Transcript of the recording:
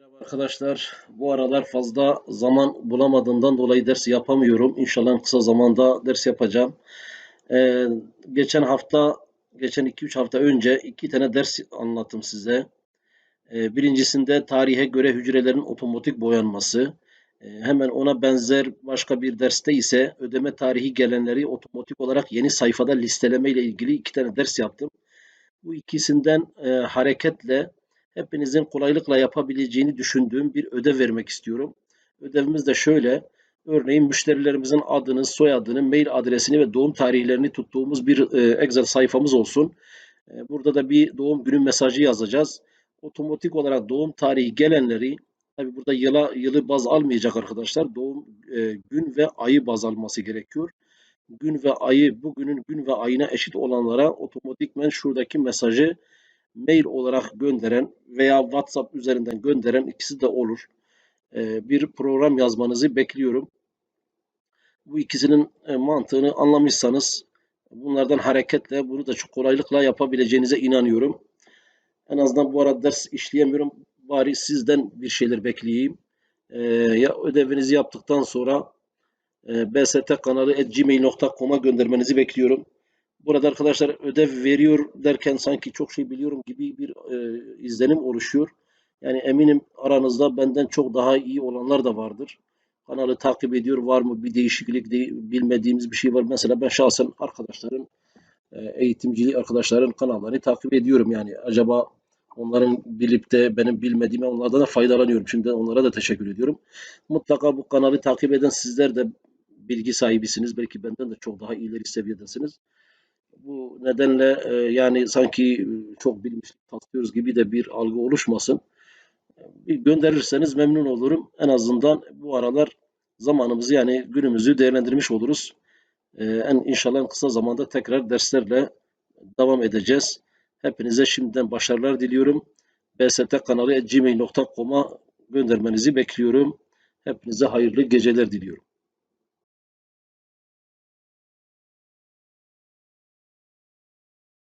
Merhaba arkadaşlar. Bu aralar fazla zaman bulamadığımdan dolayı ders yapamıyorum. İnşallah kısa zamanda ders yapacağım. Ee, geçen hafta, geçen 2-3 hafta önce iki tane ders anlattım size. Ee, birincisinde tarihe göre hücrelerin otomatik boyanması. Ee, hemen ona benzer başka bir derste ise ödeme tarihi gelenleri otomatik olarak yeni sayfada listeleme ile ilgili iki tane ders yaptım. Bu ikisinden e, hareketle hepinizin kolaylıkla yapabileceğini düşündüğüm bir ödev vermek istiyorum. Ödevimiz de şöyle. Örneğin müşterilerimizin adını, soyadını, mail adresini ve doğum tarihlerini tuttuğumuz bir e, Excel sayfamız olsun. E, burada da bir doğum günü mesajı yazacağız. Otomatik olarak doğum tarihi gelenleri, tabi burada yıla, yılı baz almayacak arkadaşlar. Doğum e, gün ve ayı baz alması gerekiyor. Gün ve ayı, bugünün gün ve ayına eşit olanlara otomatikmen şuradaki mesajı mail olarak gönderen veya WhatsApp üzerinden gönderen ikisi de olur. Ee, bir program yazmanızı bekliyorum. Bu ikisinin e, mantığını anlamışsanız bunlardan hareketle bunu da çok kolaylıkla yapabileceğinize inanıyorum. En azından bu arada ders işleyemiyorum. Bari sizden bir şeyler bekleyeyim. Ee, ya ödevinizi yaptıktan sonra e, bst kanalı gmail.com'a göndermenizi bekliyorum. Burada arkadaşlar ödev veriyor derken sanki çok şey biliyorum gibi bir e, izlenim oluşuyor. Yani eminim aranızda benden çok daha iyi olanlar da vardır. Kanalı takip ediyor var mı bir değişiklik de, bilmediğimiz bir şey var. Mesela ben şahsen arkadaşların e, eğitimcili arkadaşların kanallarını takip ediyorum. Yani acaba onların bilip de benim bilmediğime onlardan da faydalanıyorum. Şimdi onlara da teşekkür ediyorum. Mutlaka bu kanalı takip eden sizler de bilgi sahibisiniz. Belki benden de çok daha ileri seviyedesiniz. Bu nedenle e, yani sanki çok bilmişlik taslıyoruz gibi de bir algı oluşmasın. Bir gönderirseniz memnun olurum. En azından bu aralar zamanımızı yani günümüzü değerlendirmiş oluruz. E, en inşallah en kısa zamanda tekrar derslerle devam edeceğiz. Hepinize şimdiden başarılar diliyorum. bst kanalı gmail.com'a göndermenizi bekliyorum. Hepinize hayırlı geceler diliyorum.